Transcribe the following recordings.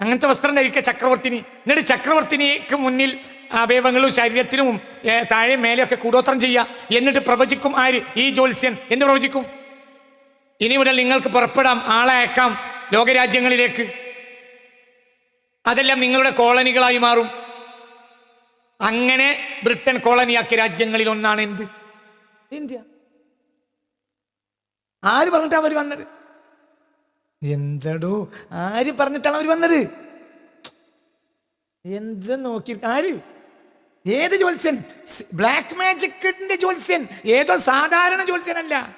അങ്ങനത്തെ വസ്ത്രം ധരിക്കുക ചക്രവർത്തിനി. എന്നിട്ട് ചക്രവർത്തിനിക്ക് മുന്നിൽ അവയവങ്ങളും ശരീരത്തിനും താഴെ മേലെയൊക്കെ കൂടോത്രം ചെയ്യുക. എന്നിട്ട് പ്രവചിക്കും ആര്? ഈ ജ്യോത്സ്യൻ. എന്ന് പ്രവചിക്കും? ഇനി മുതൽ നിങ്ങൾക്ക് പുറപ്പെടാം ആളെ അയക്കാം ലോകരാജ്യങ്ങളിലേക്ക്. അതെല്ലാം നിങ്ങളുടെ കോളനികളായി മാറും. അങ്ങനെ ബ്രിട്ടൻ കോളനിയാക്കിയ രാജ്യങ്ങളിൽ ഒന്നാണ് എന്ത്? ഇന്ത്യ. ആര് പറഞ്ഞിട്ടാണ് അവർ വന്നത്? എന്തടോ? ആര് പറഞ്ഞിട്ടാണ് അവർ വന്നത്? എന്ത് നോക്കി ആര്? ഏത് ജോത്സ്യൻ ബ്ലാക്ക് മാജിക്കിന്റെ ജോത്സ്യൻ ഏതോ സാധാരണ ജോത്സ്യനല്ല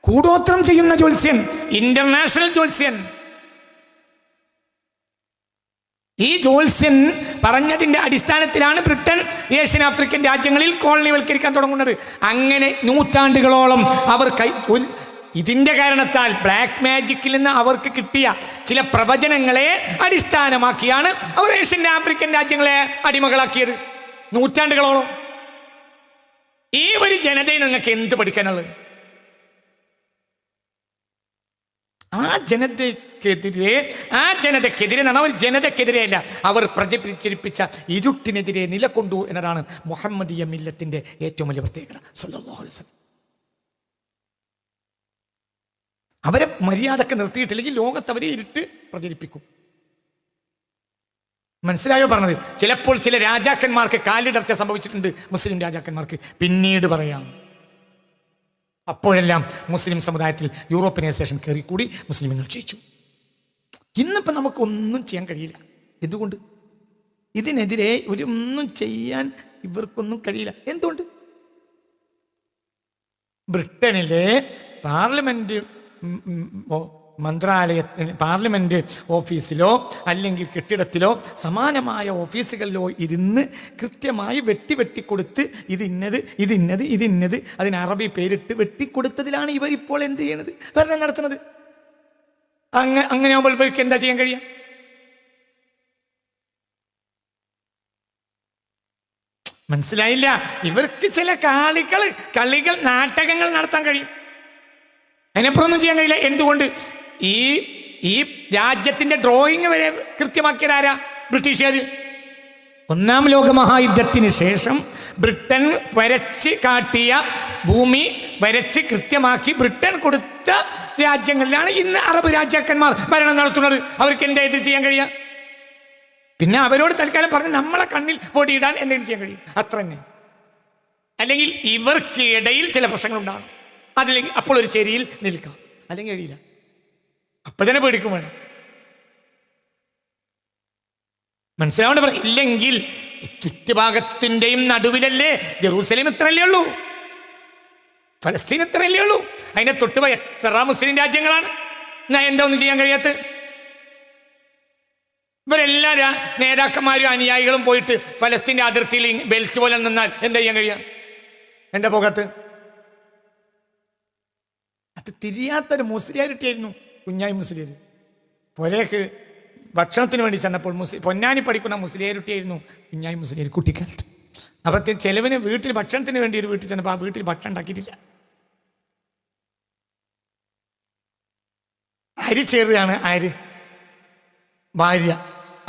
കൂടോത്രം ചെയ്യുന്ന ജോത്സ്യൻ ഇന്റർനാഷണൽ ജോത്സ്യൻ ഈ ജോത്സ്യൻ പറഞ്ഞതിന്റെ അടിസ്ഥാനത്തിലാണ് ബ്രിട്ടൻ ഏഷ്യൻ ആഫ്രിക്കൻ രാജ്യങ്ങളിൽ കോളനിവൽക്കരിക്കാൻ തുടങ്ങുന്നത്. അങ്ങനെ നൂറ്റാണ്ടുകളോളം അവർ കൈ ഒരു ഇതിന്റെ കാരണത്താൽ ബ്ലാക്ക് മാജിക്കിൽ നിന്ന് അവർക്ക് കിട്ടിയ ചില പ്രവചനങ്ങളെ അടിസ്ഥാനമാക്കിയാണ് അവർ ഏഷ്യൻ ആഫ്രിക്കൻ രാജ്യങ്ങളെ അടിമകളാക്കിയത്. നൂറ്റാണ്ടുകളോളം. ഈ ഒരു ജനതയെ നിങ്ങൾക്ക് എന്ത് പഠിക്കാനുള്ളത്? ആ ജനതയ്ക്കെതിരെ ആ ജനതയ്ക്കെതിരെ എന്നാണ് അവർ ജനതക്കെതിരെയല്ല അവർ പ്രചരിപ്പിച്ച ഇരുട്ടിനെതിരെ നിലകൊണ്ടു എന്നതാണ് മുഹമ്മദിയ മില്ലത്തിന്റെ ഏറ്റവും വലിയ പ്രത്യേകത. സല്ലല്ലാഹു അവരെ മര്യാദയ്ക്ക് നിർത്തിയിട്ടില്ലെങ്കിൽ ലോകത്ത് അവരെ ഇരുട്ട് പ്രചരിപ്പിക്കും. മനസ്സിലായോ പറഞ്ഞത്? ചിലപ്പോൾ ചില രാജാക്കന്മാർക്ക് കാലിടർച്ച സംഭവിച്ചിട്ടുണ്ട് മുസ്ലിം രാജാക്കന്മാർക്ക്. പിന്നീട് പറയാം. അപ്പോഴെല്ലാം മുസ്ലിം സമുദായത്തിൽ യൂറോപ്യനൈസേഷൻ കയറിക്കൂടി കയറി കൂടി മുസ്ലിമുകൾ ജയിച്ചു. ഇന്നിപ്പോൾ നമുക്കൊന്നും ചെയ്യാൻ കഴിയില്ല. എന്തുകൊണ്ട്? ഇതിനെതിരെ ഒരു ഒന്നും ചെയ്യാൻ ഇവർക്കൊന്നും കഴിയില്ല. എന്തുകൊണ്ട്? ബ്രിട്ടനിലെ പാർലമെന്റ് മന്ത്രാലയത്തിന് പാർലമെന്റ് ഓഫീസിലോ അല്ലെങ്കിൽ കെട്ടിടത്തിലോ സമാനമായ ഓഫീസുകളിലോ ഇരുന്ന് കൃത്യമായി വെട്ടി വെട്ടിക്കൊടുത്ത് ഇത് ഇന്നത് ഇത് ഇന്നത് ഇത് ഇന്നത് അതിന് അറബി പേരിട്ട് വെട്ടിക്കൊടുത്തതിലാണ് ഇവർ ഇപ്പോൾ എന്ത് ചെയ്യണത്? ഭരണം നടത്തുന്നത്. അങ്ങ അങ്ങനെ ആകുമ്പോൾ ഇവർക്ക് എന്താ ചെയ്യാൻ കഴിയുക മനസ്സിലായില്ല. ഇവർക്ക് ചില കാളികൾ കളികൾ നാടകങ്ങൾ നടത്താൻ കഴിയും. അതിനപ്പുറമൊന്നും ചെയ്യാൻ കഴിയില്ല. എന്തുകൊണ്ട്? ഈ ഈ രാജ്യത്തിന്റെ ഡ്രോയിങ് വരെ കൃത്യമാക്കിയതാരാ ബ്രിട്ടീഷുകാർ. ഒന്നാം ലോകമഹായുദ്ധത്തിന് ശേഷം ബ്രിട്ടൻ വരച്ച് കാട്ടിയ ഭൂമി വരച്ച് കൃത്യമാക്കി ബ്രിട്ടൻ കൊടുത്ത രാജ്യങ്ങളിലാണ് ഇന്ന് അറബ് രാജാക്കന്മാർ ഭരണം നടത്തുന്നത്. അവർക്ക് എന്താ ഇത് ചെയ്യാൻ കഴിയുക? പിന്നെ അവരോട് തൽക്കാലം പറഞ്ഞ് നമ്മളെ കണ്ണിൽ പൊടിയിടാൻ എന്തെങ്കിലും ചെയ്യാൻ കഴിയും. അത്ര തന്നെ അല്ലെങ്കിൽ ഇവർക്കിടയിൽ ചില പ്രശ്നങ്ങൾ ഉണ്ടാകും അതില്ലെങ്കിൽ അപ്പോൾ ഒരു ചെരിയിൽ നിൽക്കാം. അല്ലെങ്കിൽ കഴിയില്ല. അപ്പൊ തന്നെ പേടിക്കും വേണം. മനസ്സിലാവേണ്ട പറ ഇല്ലെങ്കിൽ ചുറ്റുഭാഗത്തിന്റെയും നടുവിലല്ലേ ജെറൂസലേം ഇത്രയല്ലേ ഉള്ളൂ? ഫലസ്തീൻ ഇത്രയല്ലേ ഉള്ളൂ? അതിനെ തൊട്ടുപോ എത്ര മുസ്ലിം രാജ്യങ്ങളാണ്? ഞാൻ എന്താ ഒന്നും ചെയ്യാൻ കഴിയാത്ത ഇവരെല്ലാ നേതാക്കന്മാരും അനുയായികളും പോയിട്ട് ഫലസ്തീന്റെ അതിർത്തിയിൽ ബെൽറ്റ് പോലെ നിന്നാൽ എന്താ ചെയ്യാൻ കഴിയാ എന്താ പോകാത്ത അത് തിരിയാത്തൊരു മുസ്ലിയായിട്ടായിരുന്നു കുഞ്ഞായി മുസ്ലിയർ പുരയ്ക്ക് ഭക്ഷണത്തിന് വേണ്ടി ചെന്നപ്പോൾ മുസ്ലിം പൊന്നാനി പഠിക്കുന്ന മുസ്ലിയാരുട്ടിയായിരുന്നു കുഞ്ഞായി മുസ്ലിയർ കുട്ടിക്കാലത്ത്. അപ്പത്തെ ചെലവിന് വീട്ടിൽ ഭക്ഷണത്തിന് വേണ്ടി ഒരു വീട്ടിൽ ചെന്നപ്പോൾ ആ വീട്ടിൽ ഭക്ഷണം ഉണ്ടാക്കിയിട്ടില്ല. അരി ചേറുകയാണ് ആര് ഭാര്യ.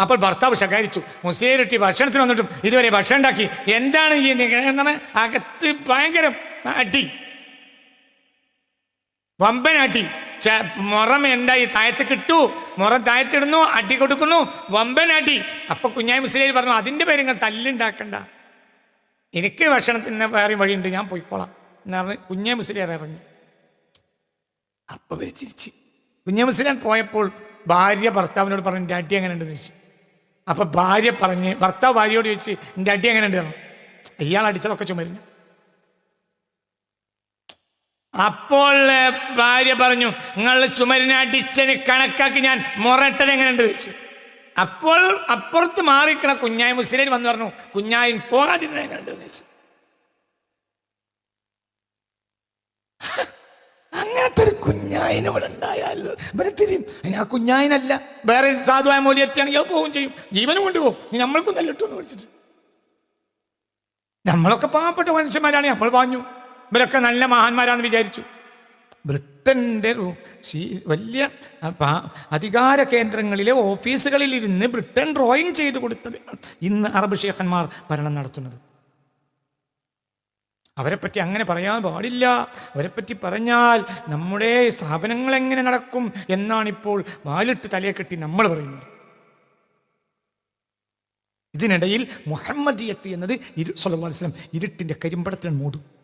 അപ്പോൾ ഭർത്താവ് ശകാരിച്ചു മുസ്ലിയരുട്ടി ഭക്ഷണത്തിന് വന്നിട്ടും ഇതുവരെ ഭക്ഷണം ഉണ്ടാക്കി. എന്താണ് ഈ നിങ്ങൾ അകത്ത് ഭയങ്കര അടി. വമ്പനാട്ടി. മുറം എന്തായി? താഴത്ത് കിട്ടു. മുറം താഴത്തിടുന്നു അടി കൊടുക്കുന്നു വമ്പനാട്ടി. അപ്പൊ കുഞ്ഞായി മുസ്ലിം പറഞ്ഞു അതിന്റെ പേര് നിങ്ങൾ തല്ലുണ്ടാക്കണ്ട. എനിക്ക് ഭക്ഷണത്തിന് വേറെ വഴിയുണ്ട് ഞാൻ പോയിക്കോളാം. എന്ന് പറഞ്ഞ് കുഞ്ഞായി മുസ്ലിയാർ ഇറങ്ങി. അപ്പൊ ഇവർ ചിരിച്ച്. കുഞ്ഞായി മുസ്ലിയാൻ പോയപ്പോൾ ഭാര്യ ഭർത്താവിനോട് പറഞ്ഞു എന്റെ അടി എങ്ങനെ ഉണ്ടെന്ന് ചോദിച്ചു. അപ്പൊ ഭാര്യ പറഞ്ഞ് ഭർത്താവ് ഭാര്യയോട് ചോദിച്ച് എന്റെ അടി എങ്ങനെ ഉണ്ട് ഇയാൾ അടിച്ചതൊക്കെ ചുമരുന്നു അപ്പോൾ ഭാര്യ പറഞ്ഞു നിങ്ങൾ ചുമരിനെ അടിച്ചതിന് കണക്കാക്കി ഞാൻ മുറട്ടത് എങ്ങനെയുണ്ട് വെച്ചു അപ്പോൾ അപ്പുറത്ത് മാറിക്കണ കുഞ്ഞായി മുസ്ലിം വന്ന് പറഞ്ഞു കുഞ്ഞായൻ പോകാതിരുന്നത് എങ്ങനെയുണ്ട് വെച്ചു അങ്ങനത്തെ ഒരു കുഞ്ഞായിന് ഇവിടെ ഇവരെ തിരിയും. ഇനി ആ കുഞ്ഞായിനല്ല. വേറെ സാധുവായ മൂല്യത്തിയാണെങ്കിൽ അത് പോവുകയും ചെയ്യും. ജീവനും കൊണ്ടുപോകും. നീ നമ്മൾക്കും നല്ലിട്ടൊന്ന് വിളിച്ചിട്ട്. നമ്മളൊക്കെ പാവപ്പെട്ട മനുഷ്യന്മാരാണ്. നമ്മൾ പാഞ്ഞു. ഇവരൊക്കെ നല്ല മഹാന്മാരാന്ന് വിചാരിച്ചു. ബ്രിട്ടന്റെ വലിയ അധികാര കേന്ദ്രങ്ങളിലെ ഓഫീസുകളിൽ ഇരുന്ന് ബ്രിട്ടൻ ഡ്രോയിങ് ചെയ്ത് കൊടുത്തത് ഇന്ന് അറബ് ഷേഖന്മാർ ഭരണം നടത്തുന്നത്. അവരെപ്പറ്റി അങ്ങനെ പറയാൻ പാടില്ല. അവരെപ്പറ്റി പറഞ്ഞാൽ നമ്മുടെ സ്ഥാപനങ്ങൾ എങ്ങനെ നടക്കും എന്നാണിപ്പോൾ വാലിട്ട് തലയെ കെട്ടി നമ്മൾ പറയുന്നത്. ഇതിനിടയിൽ മുഹമ്മദിയത്ത് എന്നത് ഇരു വസല്ലം ഇരുട്ടിന്റെ കരിമ്പടത്തിന് മൂടും.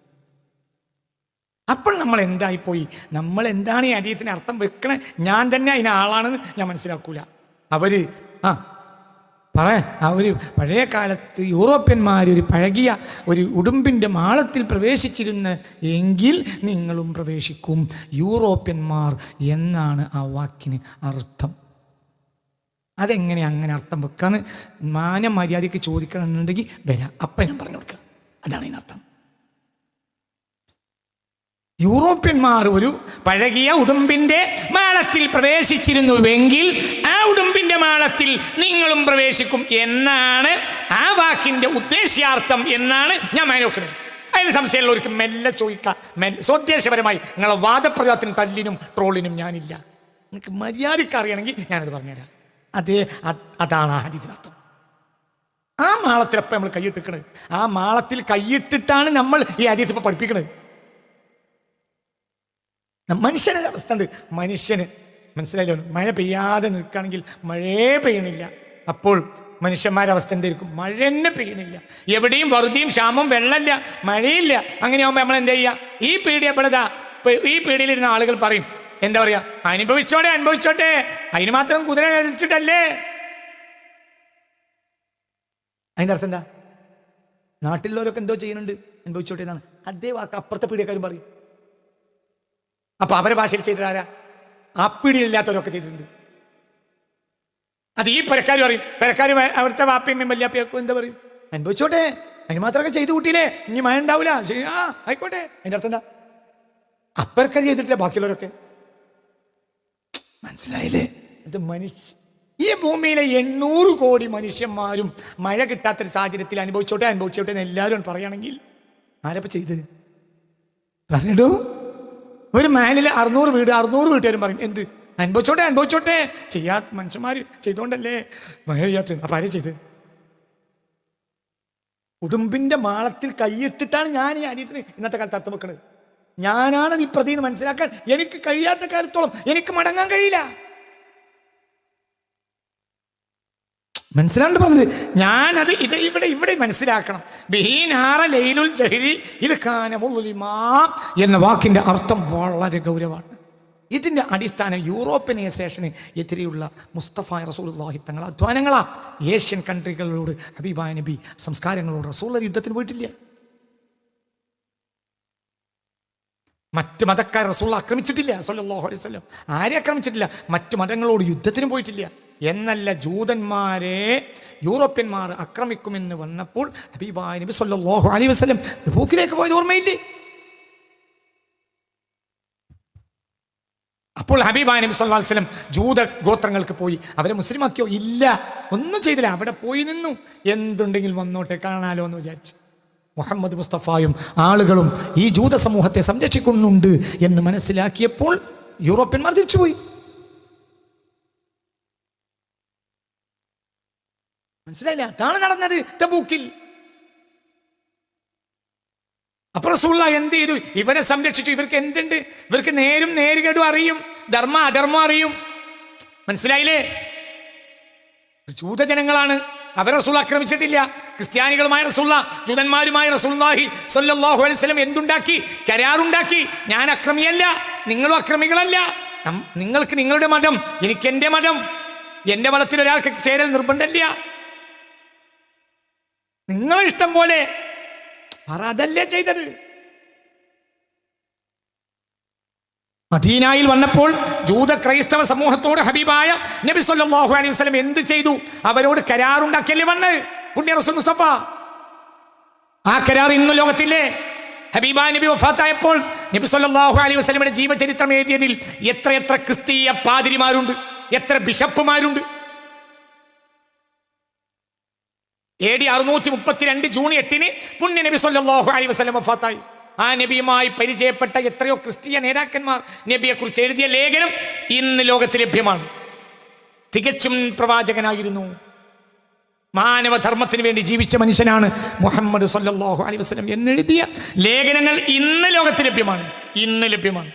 അപ്പോൾ നമ്മൾ എന്തായിപ്പോയി നമ്മൾ എന്താണ് ഈ അരീത്തിന് അർത്ഥം വെക്കണേ? ഞാൻ തന്നെ അതിന് ആളാണെന്ന് ഞാൻ മനസ്സിലാക്കൂല. അവർ ആ പറ അവർ പഴയ കാലത്ത് യൂറോപ്യന്മാർ ഒരു പഴകിയ ഒരു ഉടുമ്പിന്റെ മാളത്തിൽ പ്രവേശിച്ചിരുന്ന എങ്കിൽ നിങ്ങളും പ്രവേശിക്കും. യൂറോപ്യന്മാർ എന്നാണ് ആ വാക്കിന് അർത്ഥം. അതെങ്ങനെ അങ്ങനെ അർത്ഥം വെക്കാന്ന് മാനം മര്യാദയ്ക്ക് ചോദിക്കണമെന്നുണ്ടെങ്കിൽ വരാം. അപ്പം ഞാൻ പറഞ്ഞു കൊടുക്കാം. അതാണ് ഇതിനർത്ഥം യൂറോപ്യന്മാർ ഒരു പഴകിയ ഉടുമ്പിന്റെ മാളത്തിൽ പ്രവേശിച്ചിരുന്നുവെങ്കിൽ ആ ഉടുമ്പിന്റെ മാളത്തിൽ നിങ്ങളും പ്രവേശിക്കും എന്നാണ് ആ വാക്കിന്റെ ഉദ്ദേശ്യാർത്ഥം എന്നാണ് ഞാൻ മനോക്കുന്നത് അതിൽ സംശയമുള്ളവർക്ക് മെല്ലെ ചോദിക്കാം. മെല്ലെ സ്വദേശപരമായി നിങ്ങളെ വാദപ്രയോഗത്തിനും തല്ലിനും ട്രോളിനും ഞാനില്ല. നിങ്ങൾക്ക് മര്യാദയ്ക്ക് അറിയണമെങ്കിൽ ഞാനത് പറഞ്ഞുതരാം. അതേ അതാണ് ആ ഹരിതിനർത്ഥം ആ മാളത്തിലപ്പം നമ്മൾ കൈയിട്ടിക്കണത് ആ മാളത്തിൽ കൈയിട്ടിട്ടാണ് നമ്മൾ ഈ പഠിപ്പിക്കുന്നത് പഠിപ്പിക്കണത്. ന- മനുഷ്യനൊരു അവസ്ഥ ഉണ്ട്. മനുഷ്യന് മനസ്സിലായില്ല? മഴ പെയ്യാതെ നിൽക്കുകയാണെങ്കിൽ മഴയേ പെയ്യണില്ല. അപ്പോൾ മനുഷ്യന്മാരെ അവസ്ഥ എന്തായിരിക്കും? മഴ തന്നെ പെയ്യണില്ല. എവിടെയും വറുതിയും ക്ഷാമം വെള്ളമില്ല മഴയില്ല. അങ്ങനെ അങ്ങനെയാകുമ്പോൾ നമ്മൾ എന്താ ചെയ്യുക ഈ പീഡിയപ്പെടുക ഈ പീഡിയിലിരുന്ന ആളുകൾ പറയും എന്താ പറയാ? അനുഭവിച്ചോടെ അനുഭവിച്ചോട്ടെ. അതിന് മാത്രം കുതിര കഴിച്ചിട്ടല്ലേ അതിന്റെ അർത്ഥം എന്താ? നാട്ടിലുള്ളവരൊക്കെ എന്തോ ചെയ്യുന്നുണ്ട്. അനുഭവിച്ചോട്ടെ എന്നാണ്. അതേ വാക്ക് അപ്പുറത്തെ പീഡിയക്കാരും പറയും. അപ്പൊ അവരെ ഭാഷയിൽ ചെയ്തതാരാ ആ പീടിയിലില്ലാത്തവരൊക്കെ ചെയ്തിട്ടുണ്ട്. അത് ഈ പെരക്കാർ പറയും. പെരക്കാർ അവിടുത്തെ വാപ്പയും വല്യാപ്പയൊക്കെ എന്താ പറയും? അനുഭവിച്ചോട്ടെ. അതിന് മാത്രമൊക്കെ ചെയ്തു കൂട്ടിയില്ലേ? ഇനി മഴ ഉണ്ടാവില്ല ആ ആയിക്കോട്ടെ. അതിന്റെ അർത്ഥം എന്താ? അപ്പരൊക്കെ ചെയ്തിട്ടില്ല ബാക്കിയുള്ളവരൊക്കെ? മനസ്സിലായില്ലേ? ഇത് മനുഷ്യ ഈ ഭൂമിയിലെ എണ്ണൂറ് കോടി മനുഷ്യന്മാരും മഴ കിട്ടാത്തൊരു സാഹചര്യത്തിൽ അനുഭവിച്ചോട്ടെ അനുഭവിച്ചോട്ടെ എന്ന് എല്ലാവരും പറയുകയാണെങ്കിൽ ആരപ്പ ചെയ്ത്? പറഞ്ഞിടൂ. ഒരു മാനിൽ അറുന്നൂറ് വീട് അറുന്നൂറ് വീട്ടുകാരും പറയും എന്ത്? അനുഭവിച്ചോട്ടെ അനുഭവിച്ചോട്ടെ ചെയ്യാ മനുഷ്യന്മാർ ചെയ്തോണ്ടല്ലേ? മഴ അപ്പം ആരെ ചെയ്ത്? കുടുംബിന്റെ മാളത്തിൽ കൈയിട്ടിട്ടാണ് ഞാൻ ഈ അനിയത്തിന് ഇന്നത്തെ കാലത്ത് അർത്ഥം വെക്കുന്നത് ഞാനാണ് ഈ പ്രതി മനസ്സിലാക്കാൻ എനിക്ക് കഴിയാത്ത കാലത്തോളം എനിക്ക് മടങ്ങാൻ കഴിയില്ല. മനസ്സിലാണ്ട് പറഞ്ഞത്? ഞാനത് ഇത് ഇവിടെ ഇവിടെ മനസ്സിലാക്കണം. ബഹീനാറ ലൈലുൽ ജഹരി ഇത് കാനമുലിമാ എന്ന വാക്കിന്റെ അർത്ഥം വളരെ ഗൗരവമാണ്. ഇതിന്റെ അടിസ്ഥാനം യൂറോപ്യനൈസേഷന് എതിരെയുള്ള മുസ്തഫ റസൂലുള്ളാഹി തങ്ങൾ അധ്വാനങ്ങളാ. ഏഷ്യൻ കൺട്രികളോട് ഹബീബായ നബി സംസ്കാരങ്ങളോട് റസൂൽ യുദ്ധത്തിന് പോയിട്ടില്ല. മറ്റ് മതക്കാർ റസൂൾ ആക്രമിച്ചിട്ടില്ല സല്ലല്ലാഹു അലൈഹി വസല്ലം. ആരെ ആക്രമിച്ചിട്ടില്ല മറ്റു മതങ്ങളോട് യുദ്ധത്തിന് പോയിട്ടില്ല. എന്നല്ല ജൂതന്മാരെ യൂറോപ്യന്മാർ ആക്രമിക്കുമെന്ന് വന്നപ്പോൾ ഹബീബായ നബി വസല്ലം തബൂക്കിലേക്ക് പോയത് ഓർമ്മയില്ലേ? അപ്പോൾ ഹബീബായ നബി അലൈഹി വസല്ലം ജൂത ഗോത്രങ്ങൾക്ക് പോയി. അവരെ മുസ്ലിമാക്കിയോ? ഇല്ല. ഒന്നും ചെയ്തില്ല. അവിടെ പോയി നിന്നു. എന്തുണ്ടെങ്കിൽ വന്നോട്ടെ കാണാലോ എന്ന് വിചാരിച്ചു. മുഹമ്മദ് മുസ്തഫായും ആളുകളും ഈ ജൂത സമൂഹത്തെ സംരക്ഷിക്കുന്നുണ്ട് എന്ന് മനസ്സിലാക്കിയപ്പോൾ യൂറോപ്യന്മാർ തിരിച്ചുപോയി. മനസ്സിലായില്ല. അതാണ് നടന്നത്. തബൂക്കിൽ. അപ്രസൂള്ള എന്ത് ചെയ്തു? ഇവരെ സംരക്ഷിച്ചു. ഇവർക്ക് എന്തുണ്ട്? ഇവർക്ക് നേരും നേരുകേടും അറിയും. ധർമ്മ അധർമ്മം അറിയും. മനസ്സിലായില്ലേ? ജൂതജനങ്ങളാണ്. അവർ റസൂൾ ആക്രമിച്ചിട്ടില്ല. ക്രിസ്ത്യാനികളുമായ റസൂള്ള ജൂതന്മാരുമായ റസൂല്ലാഹി സൊല്ലാഹു അലൈഹി വസല്ലം എന്തുണ്ടാക്കി? കരാറുണ്ടാക്കി. ഞാൻ അക്രമിയല്ല. നിങ്ങളും അക്രമികളല്ല. നിങ്ങൾക്ക് നിങ്ങളുടെ മതം എനിക്ക് എന്റെ മതം. എന്റെ മതത്തിൽ ഒരാൾക്ക് ചേരൽ നിർബന്ധമില്ല. നിങ്ങളെ ഇഷ്ടം പോലെ പറ അതല്ലേ ചെയ്തത്. മദീനായിൽ വന്നപ്പോൾ ജൂത ക്രൈസ്തവ സമൂഹത്തോട് ഹബീബായ നബി സല്ലല്ലാഹു അലൈഹി വസല്ലം എന്ത് ചെയ്തു? അവരോട് കരാറുണ്ടാക്കിയല്ലേ വന്ന്? പുണ്യ റസൂൽ മുസ്തഫ. ആ കരാർ ഇന്ന് ലോകത്തില്ലേ? ഹബീബ നബി വഫാത്തായപ്പോൾ നബി സല്ലല്ലാഹു അലൈഹി വസല്ലമയുടെ ജീവചരിത്രം എഴുതിയതിൽ എത്ര എത്ര ക്രിസ്തീയ പാതിരിമാരുണ്ട് എത്ര ബിഷപ്പുമാരുണ്ട് എ ഡി അറുന്നൂറ്റി മുപ്പത്തിരണ്ട് ജൂൺ എട്ടിന് പുണ്യ നബി സല്ലാഹു അലൈ വസ്ലം വഫാത്തായി. ആ നബിയുമായി പരിചയപ്പെട്ട എത്രയോ ക്രിസ്തീയ നേതാക്കന്മാർ നബിയെക്കുറിച്ച് എഴുതിയ ലേഖനം ഇന്ന് ലോകത്ത് ലഭ്യമാണ്. തികച്ചും പ്രവാചകനായിരുന്നു. മാനവധർമ്മത്തിന് വേണ്ടി ജീവിച്ച മനുഷ്യനാണ് മുഹമ്മദ് സല്ലാഹു അലൈഹി വസല്ലം എന്നെഴുതിയ ലേഖനങ്ങൾ ഇന്ന് ലോകത്ത് ലഭ്യമാണ്. ഇന്ന് ലഭ്യമാണ്.